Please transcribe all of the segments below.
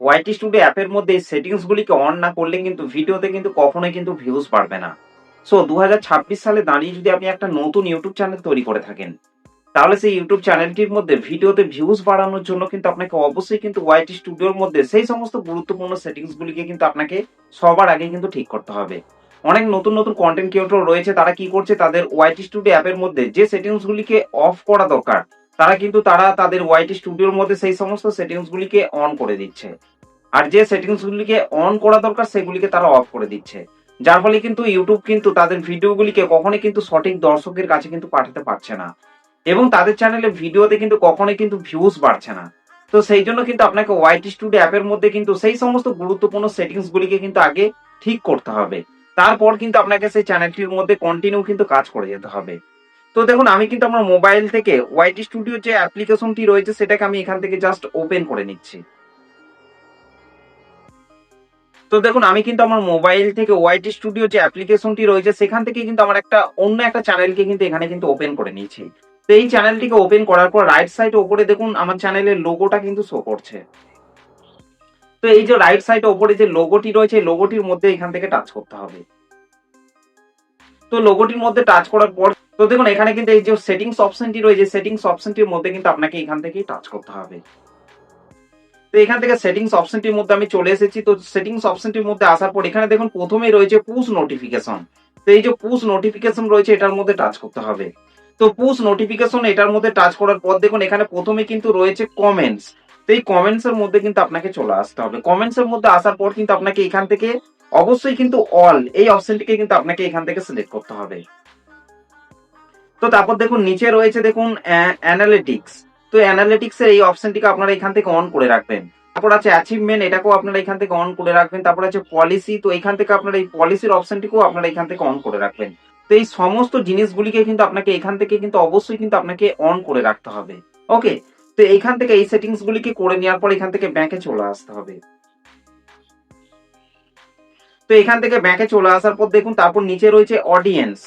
YT studio অ্যাপের মধ্যে এই সেটিংস অন না করলে কিন্তু ভিডিওতে কিন্তু কখনোই কিন্তু ভিউজ বাড়বে না। সো দু সালে দাঁড়িয়ে যদি আপনি একটা নতুন ইউটিউব চ্যানেল তৈরি করে থাকেন, তাহলে সেই ইউটিউব চ্যানেলটির মধ্যে ভিডিওতে ভিউজ বাড়ানোর জন্য কিন্তু আপনাকে অবশ্যই কিন্তু ওয়াইটি স্টুডিওর মধ্যে সেই সমস্ত গুরুত্বপূর্ণ সেটিংস গুলিকে কিন্তু আপনাকে সবার আগে কিন্তু ঠিক করতে হবে। অনেক নতুন নতুন কন্টেন্ট ক্রিয়েটর রয়েছে, তারা কি করছে? তাদের ওয়াইটি স্টুডিও অ্যাপের মধ্যে যে সেটিংস গুলিকে অফ করা দরকার তারা কিন্তু তারা তাদের ওয়াইটি স্টুডিওর মধ্যে সেই সমস্ত সেটিংস গুলিকে অন করে দিচ্ছে। আর যে সেটিংস গুলিকে অন করা দরকার, সেগুলিকে তারা অফ করে দিচ্ছে। যার ফলে কিন্তু ইউটিউব কিন্তু তাদের ভিডিওগুলিকে কখনোই কিন্তু সঠিক দর্শকের কাছে কিন্তু পাঠাতে পারছে না। এবং তাদের চ্যানেলে ভিডিওতে কিন্তু কখনোই কিন্তু ভিউজ বাড়ছে না। তো সেই জন্য কিন্তু আপনাকে ওয়াইটি স্টুডিও অ্যাপের মধ্যে কিন্তু সেই সমস্ত গুরুত্বপূর্ণ সেটিংস গুলিকে কিন্তু আগে ঠিক করতে হবে। তারপর কিন্তু আপনাকে সেই চ্যানেলটির মধ্যে কন্টিনিউ কিন্তু কাজ করে যেতে হবে। তো দেখুন, আমি কিন্তু আমার মোবাইল থেকে ওয়াইটি স্টুডিও যে অ্যাপ্লিকেশনটি রয়েছে, সেটাকে আমি এখান থেকে জাস্ট ওপেন করে নিচ্ছি। তো দেখুন, আমি কিন্তু আমার মোবাইল থেকে ওয়াইটি স্টুডিও যে অ্যাপ্লিকেশনটি রয়েছে, সেখান থেকে কিন্তু আমার একটা অন্য একটা চ্যানেলকে কিন্তু এখানে কিন্তু ওপেন করে নিয়েছি তো এই চ্যানেলটিকে ওপেন করার পর রাইট সাইডে ওপরে দেখুন, আমার চ্যানেলের লোগোটা কিন্তু শো করছে। তো এই যে রাইট সাইডে ওপরে যে লোগোটি রয়েছে লোগোটির মধ্যে এখান থেকে টাচ করতে হবে। তো লোগোটির মধ্যে টাচ করার পর তো দেখুন, এখানে কিন্তু এই যে সেটিংস অপশনটি রয়েছে সেটিংস অপশনটির মধ্যে কিন্তু আপনাকে এখান থেকেই টাচ করতে হবে। তো এখান থেকে সেটিংস অপশনটির মধ্যে আমি চলে এসেছি। তো সেটিংস অপশনটির মধ্যে আসার পর এখানে দেখুন, প্রথমেই রয়েছে পুশ নোটিফিকেশন তো এই যে পুশ নোটিফিকেশন রয়েছে, এটার মধ্যে টাচ করতে হবে। তো পুশ নোটিফিকেশন এটার মধ্যে টাচ করার পর দেখুন, এখানে প্রথমে কিন্তু রয়েছে কমেন্টস তো এই কমেন্টস এর মধ্যে কিন্তু আপনাকে চলে আসতে হবে। কমেন্টস এর মধ্যে আসার পর কিন্তু আপনাকে এখান থেকে, অবশ্যই কিন্তু অল এই অপশনটিকে কিন্তু আপনাকে এখান থেকে সিলেক্ট করতে হবে। তো তারপর দেখুন, নিচে রয়েছে দেখুন অ্যানালিটিক্স তো অ্যানালিটিক্স এর এই অপশনটিকে আপনারা এখান থেকে অন করে রাখবেন। তারপর আছে অ্যাচিভমেন্ট এটাকেও আপনারা এখান থেকে অন করে রাখবেন। তারপর আছে পলিসি তো এখান থেকে আপনারা এই পলিসির অপশনটিকেও আপনারা এখান থেকে অন করে রাখবেন। তো এই সমস্ত জিনিসগুলিকে কিন্তু আপনাকে এখান থেকে কিন্তু অবশ্যই কিন্তু আপনাকে অন করে রাখতে হবে। ওকে তো এখান থেকে এই সেটিংস গুলিকে করে নেওয়ার পর এখান থেকে ব্যাংকে চলে আসতে হবে। তো এখান থেকে ব্যাংকে চলে আসার পর দেখুন, তারপর নিচে রয়েছে অডিয়েন্স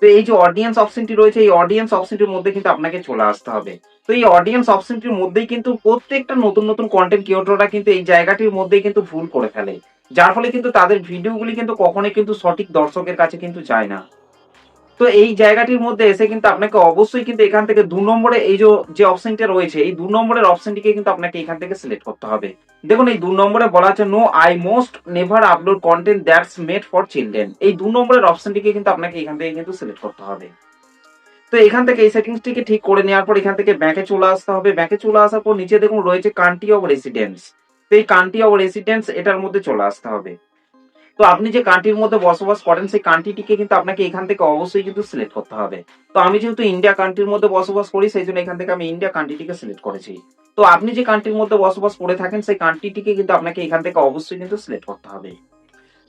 তো এই যে অডিয়েন্স অপশনটি রয়েছে, এই অডিয়েন্স অপশনটির মধ্যে কিন্তু আপনাকে চলে আসতে হবে। তো এই অডিয়েন্স অপশনটির মধ্যেই কিন্তু প্রত্যেকটা নতুন নতুন কন্টেন্ট ক্রিয়েটররা কিন্তু এই জায়গাটির মধ্যেই কিন্তু ভুল করে ফেলে। যার ফলে কিন্তু তাদের ভিডিওগুলি কিন্তু কখনোই কিন্তু সঠিক দর্শকের কাছে কিন্তু যায় না। তো এই জায়গাটির মধ্যে এসে কিন্তু আপনাকে অবশ্যই কিন্তু এখান থেকে দু নম্বরে এই যে অপশনটা রয়েছে, এই দু নম্বরের অপশনটিকে কিন্তু আপনাকে এখান থেকে সিলেক্ট করতে হবে। দেখুন, এই দু নম্বরে বলা আছে no I most never upload content that's made for children এই দু নম্বরের অপশনটিকে কিন্তু আপনাকে এখান থেকে কিন্তু সিলেক্ট করতে হবে। তো এখান থেকে এই সেটিংসটিকে ঠিক করে নেওয়ার পর এখান থেকে ব্যাংকে চলে আসতে হবে। ব্যাংকে চলে আসার পর নিচে দেখুন রয়েছে কান্ট্রি অফ রেসিডেন্স তো এই কান্ট্রি অফ রেসিডেন্স এটার মধ্যে চলে আসতে হবে। তো আপনি যে কান্ট্রির মধ্যে বসবাস করেন, সেই কান্ট্রিটিকে কিন্তু আপনাকে এখান থেকে অবশ্যই কিন্তু সিলেক্ট করতে হবে। তো আমি যেহেতু ইন্ডিয়া কান্ট্রির মধ্যে বসবাস করি, সেই জন্য এখান থেকে আমি ইন্ডিয়া কান্ট্রিটিকে সিলেক্ট করেছি। তো আপনি যে কান্ট্রির মধ্যে বসবাস করে থাকেন, সেই কান্ট্রিটিকে কিন্তু আপনাকে এখান থেকে অবশ্যই কিন্তু সিলেক্ট করতে হবে।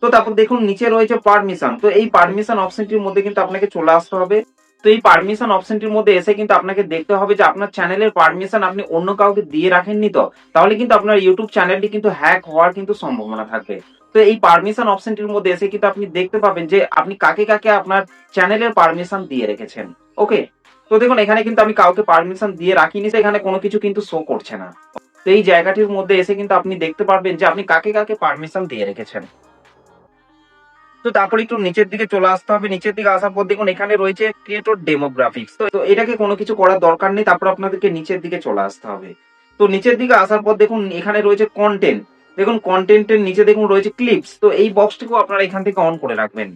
তো তারপর দেখুন, নিচে রয়েছে পারমিশন তো এই পারমিশন অপশনটির মধ্যে কিন্তু আপনাকে চলে আসতে হবে। তো এই পারমিশন অপশনটির মধ্যে এসে কিন্তু আপনাকে দেখতে হবে যে আপনার চ্যানেলের পারমিশন আপনি অন্য কাউকে দিয়ে রাখেননি তো। তাহলে কিন্তু আপনার ইউটিউব চ্যানেলটি কিন্তু হ্যাক হওয়ার কিন্তু সম্ভাবনা থাকবে তো এই পারমিশন অপশনটির মধ্যে এসে কিন্তু আপনি দেখতে পাবেন যে আপনি কাকে কাকে আপনার চ্যানেলের পারমিশন দিয়ে রেখেছেন। ওকে? তো দেখুন, এখানে কিন্তু আমি কাউকে পারমিশন দিয়ে রাখিনি, তো এখানে কোনো কিছু কিন্তু শো করছে না। তো এই জায়গাটির মধ্যে এসে কিন্তু আপনি দেখতে পারবেন যে আপনি কাকে কাকে পারমিশন দিয়ে রেখেছেন। তো তারপর একটু নিচের দিকে চলে আসতে হবে। নিচের দিকে আসার পর দেখুন, এখানে রয়েছে ক্রিয়েটর ডেমোগ্রাফিক্স তো এটাকে কোনো কিছু করার দরকার নেই, তারপর আপনাদেরকে নিচের দিকে চলে আসতে হবে। তো নিচের দিকে আসার পর দেখুন, এখানে রয়েছে কন্টেন্ট দেখুন কন্টেন্টের নিচে দেখুন রয়েছে ক্লিপস তো এই বক্সটিকেও আপনারা এখান থেকে অন করে রাখবেন।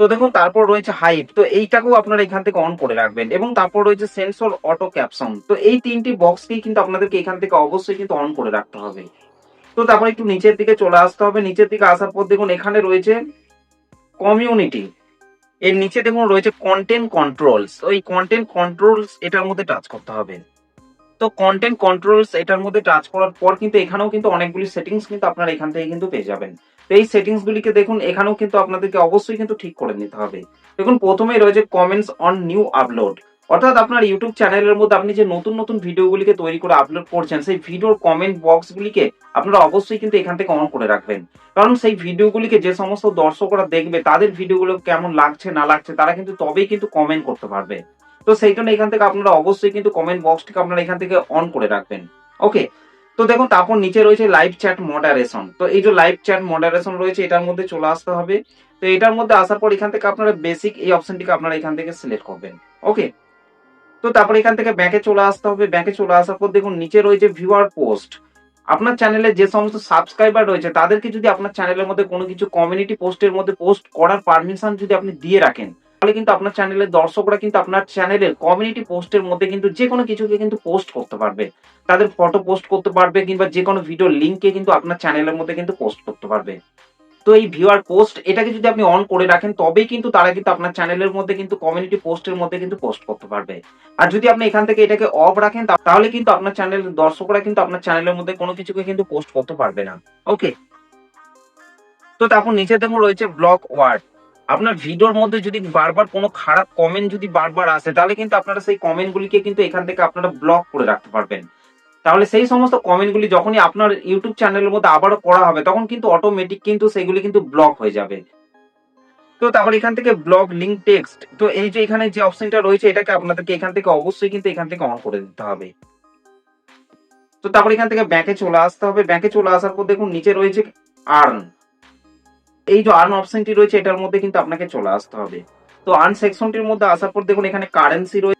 তো দেখুন, তারপর রয়েছে হাইপ তো এইটাকেও আপনারা এখান থেকে অন করে রাখবেন। এবং তারপর রয়েছে সেন্সর অটো ক্যাপশন তো এই তিনটি বক্সকেই কিন্তু আপনাদেরকে এখান থেকে অবশ্যই কিন্তু অন করে রাখতে হবে। তো তারপর একটু নিচের দিকে চলে আসতে হবে। নিচের দিকে আসার পর দেখুন, এখানে রয়েছে কমিউনিটি এর নিচে দেখুন রয়েছে কন্টেন্ট কন্ট্রোলস তো এই কন্টেন্ট কন্ট্রোলস এটার মধ্যে টাচ করতে হবে। তো কন্টেন্ট কন্ট্রোলস এটার মধ্যে টাচ করার পর কিন্তু এখানেও কিন্তু অনেকগুলি সেটিংস কিন্তু আপনারা এখান থেকে কিন্তু পেয়ে যাবেন। তো এই সেটিংস গুলিকে দেখুন, এখানেও কিন্তু আপনাদেরকে অবশ্যই কিন্তু ঠিক করে নিতে হবে। দেখুন, প্রথমেই রয়েছে কমেন্টস অন নিউ আপলোড অর্থাৎ আপনার ইউটিউব চ্যানেলের মধ্যে আপনি যে নতুন নতুন ভিডিওগুলিকে তৈরি করে আপলোড করছেন, সেই ভিডিওর কমেন্ট বক্সগুলিকে আপনারা অবশ্যই কিন্তু এখান থেকে অন করে রাখবেন। কারণ সেই ভিডিওগুলিকে যে সমস্ত দর্শকরা দেখবে, তাদের ভিডিওগুলো কেমন লাগছে, না লাগছে, তারা কিন্তু তবেই কিন্তু কমেন্ট করতে পারবে। তো সেই জন্য এখান থেকে আপনারা অবশ্যই কিন্তু কমেন্ট বক্সটিকে আপনারা এখান থেকে অন করে রাখবেন। ওকে তো দেখুন, তারপর নিচে রয়েছে লাইভ চ্যাট মডারেশন তো এই যে লাইভ চ্যাট মডারেশন রয়েছে, এটার মধ্যে চলে আসতে হবে। তো এটার মধ্যে আসার পর এখান থেকে আপনারা বেসিক এই অপশনটিকে আপনারা এখান থেকে সিলেক্ট করবেন। ওকে তো তারপর এখান থেকে ব্যাংকে চলে আসতে হবে। ব্যাংকে চলে আসার পর দেখুন নিচে রয়েছে ভিউয়ার পোস্ট আপনার চ্যানেলে যে সমস্ত সাবস্ক্রাইবার রয়েছে, তাদেরকে যদি আপনার চ্যানেলের মধ্যে কোনো কিছু কমিউনিটি পোস্টের মধ্যে পোস্ট করার পারমিশন যদি আপনি দিয়ে রাখেন, তাহলে কিন্তু আপনার চ্যানেলের দর্শকরা কিন্তু আপনার চ্যানেলের কমিউনিটি পোস্টের মধ্যে কিন্তু যে কোনো কিছুকে কিন্তু পোস্ট করতে পারবে। তাদের ফটো পোস্ট করতে পারবে কিংবা যে কোনো ভিডিও লিঙ্ককে কিন্তু আপনার চ্যানেলের মধ্যে কিন্তু পোস্ট করতে পারবে। তো এই ভিউয়ার পোস্ট এটাকে যদি আপনি অন করে রাখেন, তবেই কিন্তু তারা কিন্তু আপনার চ্যানেলের মধ্যে কিন্তু কমিউনিটি পোস্টের মধ্যে কিন্তু পোস্ট করতে পারবে। আর যদি আপনি এখান থেকে এটাকে অফ রাখেন তাহলে কিন্তু আপনার চ্যানেল দর্শকরা কিন্তু আপনার চ্যানেলের মধ্যে কোনো কিছুকে কিন্তু পোস্ট করতে পারবে না। ওকে তো তারপর নিচে দেখুন রয়েছে ব্লক ওয়ার্ড আপনার ভিডিওর মধ্যে যদি বারবার কোনো খারাপ কমেন্ট যদি বারবার আসে, তাহলে কিন্তু আপনারা সেই কমেন্ট গুলিকে কিন্তু এখান থেকে আপনারা ব্লক করে রাখতে পারবেন। তাহলে সেই সমস্ত কমেন্টগুলি যখনই আপনার ইউটিউব চ্যানেলের মধ্যে আবারও করা হবে, তখন কিন্তু অটোমেটিক কিন্তু সেগুলি কিন্তু ব্লক হয়ে যাবে। তো তারপর এখান থেকে ব্লক লিঙ্ক টেক্সট তো এই যে এখানে যে অপশনটা রয়েছে, এটাকে আপনাদেরকে এখান থেকে অবশ্যই কিন্তু এখান থেকে অন করে দিতে হবে। তো তারপর এখান থেকে ব্যাংকে চলে আসতে হবে। ব্যাংকে চলে আসার পর দেখুন, নিচে রয়েছে আর্ন এই যে আর্ন অপশনটি রয়েছে, এটার মধ্যে কিন্তু আপনাকে চলে আসতে হবে। তো আর্ন সেকশনটির মধ্যে আসার পর দেখুন, এখানে কারেন্সি রয়েছে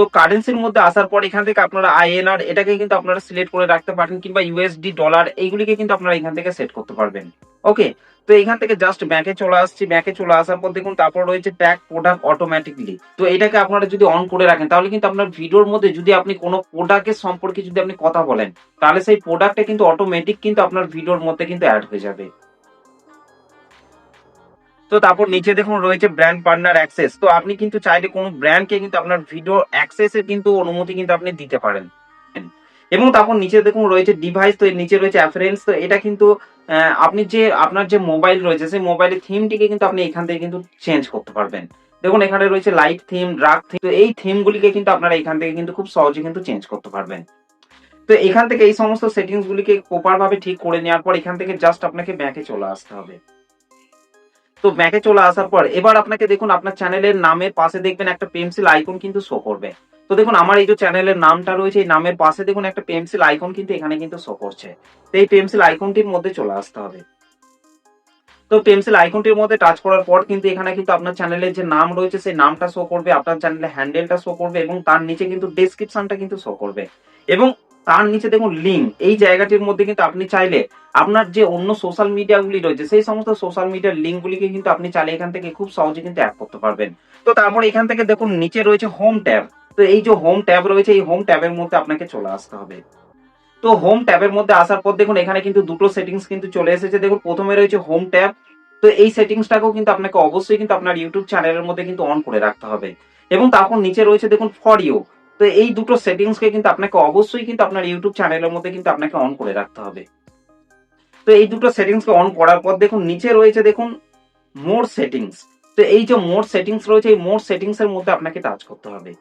তো কারেন্সির মধ্যে আসার পর এখান থেকে আপনারা আইএনআর এটাকে কিন্তু আপনারা সিলেক্ট করে রাখতে পারেন কিংবা ইউএসডি ডলার এইগুলিকে কিন্তু আপনারা এখান থেকে সেট করতে পারবেন। ওকে তো এখান থেকে জাস্ট ব্যাংকে চলে আসছি। ব্যাংকে চলে আসার পর দেখুন তারপর রয়েছে ট্যাগ প্রোডাক্ট অটোমেটিকলি তো এটাকে আপনারা যদি অন করে রাখেন, তাহলে কিন্তু আপনার ভিডিওর মধ্যে যদি আপনি কোনো প্রোডাক্টের সম্পর্কে যদি আপনি কথা বলেন, তাহলে সেই প্রোডাক্টটা কিন্তু অটোমেটিক কিন্তু আপনার ভিডিওর মধ্যে কিন্তু অ্যাড হয়ে যাবে। তো তারপর নিচে দেখুন রয়েছে ব্র্যান্ড পার্টনার অ্যাক্সেস তো আপনি কিন্তু চাইলে কোনো ব্র্যান্ডকে কিন্তু আপনার ভিডিও অ্যাক্সেসের কিন্তু অনুমতি কিন্তু আপনি দিতে পারেন। এবং তারপর নিচে দেখুন রয়েছে ডিভাইস তো এর নিচে রয়েছে অ্যাফারেন্স তো এটা কিন্তু আপনি যে, আপনার যে মোবাইল রয়েছে, সেই মোবাইলের থিমটিকে কিন্তু আপনি এখান থেকে কিন্তু চেঞ্জ করতে পারবেন। দেখুন এখানে রয়েছে লাইট থিম ড্রাগ থিম তো এই থিমগুলিকে কিন্তু আপনারা এখান থেকে কিন্তু খুব সহজে কিন্তু চেঞ্জ করতে পারবেন। তো এখান থেকে এই সমস্ত সেটিংস গুলিকে প্রপার ভাবে ঠিক করে নেওয়ার পর এখান থেকে জাস্ট আপনাকে ব্যাকে চলে আসতে হবে। তো ব্যাকে চলে আসার পর, এবার আপনাকে দেখুন, আপনার চ্যানেলের নামের পাশে দেখবেন একটা পেন্সিল আইকন কিন্তু শো করবে। তো দেখুন, আমার এই যে চ্যানেলের নামটা রয়েছে, এই নামের পাশে দেখুন একটা পেন্সিল আইকন কিন্তু এখানে কিন্তু শো করছে। তো এই পেন্সিল আইকনটির মধ্যে চলে আসতে হবে। তো পেন্সিল আইকনটির মধ্যে টাচ করার পর কিন্তু এখানে কিন্তু আপনার চ্যানেলের যে নাম রয়েছে, সেই নামটা শো করবে, আপনার চ্যানেলের হ্যান্ডেলটা শো করবে, এবং তার নিচে কিন্তু ডেসক্রিপশনটা কিন্তু শো করবে। এবং তার নিচে দেখুন লিঙ্ক এই জায়গাটির মধ্যে কিন্তু আপনি চাইলে আপনার যে অন্য সোশ্যাল মিডিয়াগুলি রয়েছে, সেই সমস্ত সোশ্যাল মিডিয়ার লিঙ্কগুলিকে কিন্তু আপনি চাইলে এখান থেকে খুব সহজে কিন্তু অ্যাড করতে পারবেন। তো তারপর এখান থেকে দেখুন নিচে রয়েছে হোম ট্যাব তো এই যে হোম ট্যাব রয়েছে, এই হোম ট্যাবের মধ্যে আপনাকে চলে আসতে হবে। তো হোম ট্যাবের মধ্যে আসার পর দেখুন এখানে কিন্তু দুটো সেটিংস কিন্তু চলে এসেছে। দেখুন প্রথমে রয়েছে হোম ট্যাব তো এই সেটিংসটাকেও কিন্তু আপনাকে অবশ্যই কিন্তু আপনার ইউটিউব চ্যানেলের মধ্যে কিন্তু অন করে রাখতে হবে। এবং তারপর নিচে রয়েছে দেখুন ফর ইউ তো এই দুটো সেটিংসকে কিন্তু আপনাকে অবশ্যই কিন্তু আপনার ইউটিউব চ্যানেলের মধ্যে কিন্তু আপনাকে অন করে রাখতে হবে। তো এই দুটো সেটিংসকে অন করার পর দেখুন, নিচে রয়েছে দেখুন মোর সেটিংস তো এই যে মোর সেটিংস রয়েছে, এই মোর সেটিংস এর মধ্যে আপনাকে টাচ করতে হবে।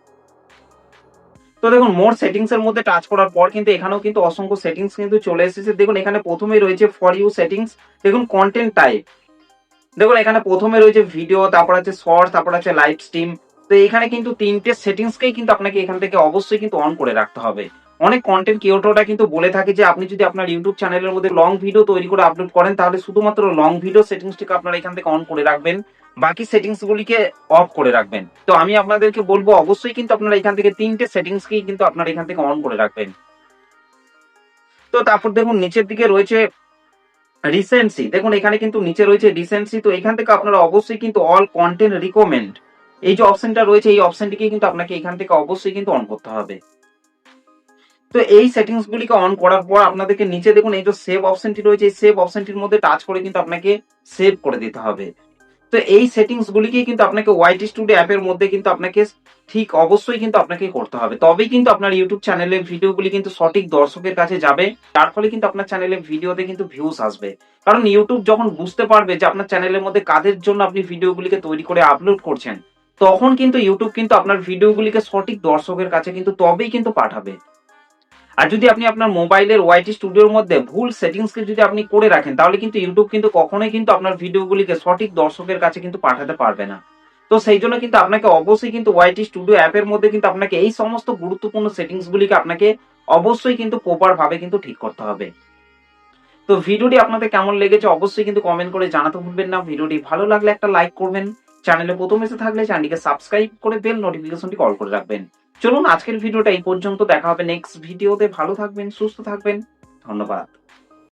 তো দেখুন মোর সেটিংস এর মধ্যে টাচ করার পর কিন্তু এখানেও কিন্তু অসংখ্য সেটিংস কিন্তু চলে এসেছে। দেখুন, এখানে প্রথমেই রয়েছে ফর ইউ সেটিংস দেখুন কন্টেন্ট টাইপ দেখুন, এখানে প্রথমে রয়েছে ভিডিও তারপর আছে শর্ট তারপর আছে লাইভ স্ট্রিম তো এখানে কিন্তু তিনটে সেটিংসকেই কিন্তু আপনাকে এখান থেকে অবশ্যই কিন্তু অন করে রাখতে হবে। অনেক কন্টেন্ট ক্রিয়েটররা কিন্তু বলে থাকে যে, আপনি যদি আপনার ইউটিউব চ্যানেলের মধ্যে লং ভিডিও তৈরি করে আপলোড করেন, তাহলে শুধুমাত্র লং ভিডিও সেটিংসটিকে আপনারা এখান থেকে অন করে রাখবেন, বাকি সেটিংস গুলিকে অফ করে রাখবেন। তো আমি আপনাদেরকে বলব, অবশ্যই কিন্তু আপনারা এখান থেকে তিনটে সেটিংসকেই কিন্তু আপনারা এখান থেকে অন করে রাখবেন। তো তারপর দেখুন, নিচের দিকে রয়েছে রিসেন্সি দেখুন, এখানে কিন্তু নিচে রয়েছে রিসেন্সি তো এখান থেকে আপনারা অবশ্যই কিন্তু অল কন্টেন্ট রিকমেন্ড এই যে অপশনটা রয়েছে, এই অপশনটিকে কিন্তু আপনাকে এখান থেকে অবশ্যই কিন্তু অন করতে হবে। তো এই সেটিংস গুলিকে অন করার পর আপনাদেরকে নিচে দেখুন, এই যে সেভ অপশনটি রয়েছে, এই সেভ অপশনটির মধ্যে টাচ করে কিন্তু আপনাকে সেভ করে দিতে হবে। তো এই সেটিংস গুলিকে কিন্তু আপনাকে ওয়াইটি স্টুডিও অ্যাপের মধ্যে কিন্তু আপনাকে ঠিক অবশ্যই কিন্তু আপনাকে করতে হবে। তবেই কিন্তু আপনার ইউটিউব চ্যানেলের ভিডিওগুলি কিন্তু সঠিক দর্শকের কাছে যাবে। তার ফলে কিন্তু আপনার চ্যানেলের ভিডিওতে কিন্তু ভিউজ আসবে। কারণ ইউটিউব যখন বুঝতে পারবে যে আপনার চ্যানেলের মধ্যে কাদের জন্য আপনি ভিডিওগুলিকে তৈরি করে আপলোড করছেন তখন কিন্তু ইউটিউব কিন্তু আপনার ভিডিওগুলিকে সঠিক দর্শকের কাছে কিন্তু তবেই কিন্তু পাঠাবে। আর যদি আপনি আপনার মোবাইলের ওয়াইটি স্টুডিওর মধ্যে ভুল সেটিংসকে যদি আপনি করে রাখেন, তাহলে কিন্তু ইউটিউব কিন্তু কখনোই কিন্তু আপনার ভিডিওগুলিকে সঠিক দর্শকের কাছে কিন্তু পাঠাতে পারবে না। তো সেই জন্য কিন্তু আপনাকে অবশ্যই কিন্তু ওয়াইটি স্টুডিও অ্যাপের মধ্যে কিন্তু আপনাকে এই সমস্ত গুরুত্বপূর্ণ সেটিংসগুলিকে আপনাকে অবশ্যই কিন্তু প্রপার ভাবে কিন্তু ঠিক করতে হবে। তো ভিডিওটি আপনাদের কেমন লেগেছে অবশ্যই কিন্তু কমেন্ট করে জানাতে ভুলবেন না। ভিডিওটি ভালো লাগলে একটা লাইক করবেন। চ্যানেলে প্রথম এসে থাকলে চ্যানেলটিকে সাবস্ক্রাইব করে বেল নোটিফিকেশনটি কল করে রাখবেন। চলুন আজকের ভিডিওটা এই পর্যন্ত, দেখা হবে নেক্সট ভিডিওতে ভালো থাকবেন, সুস্থ থাকবেন। ধন্যবাদ।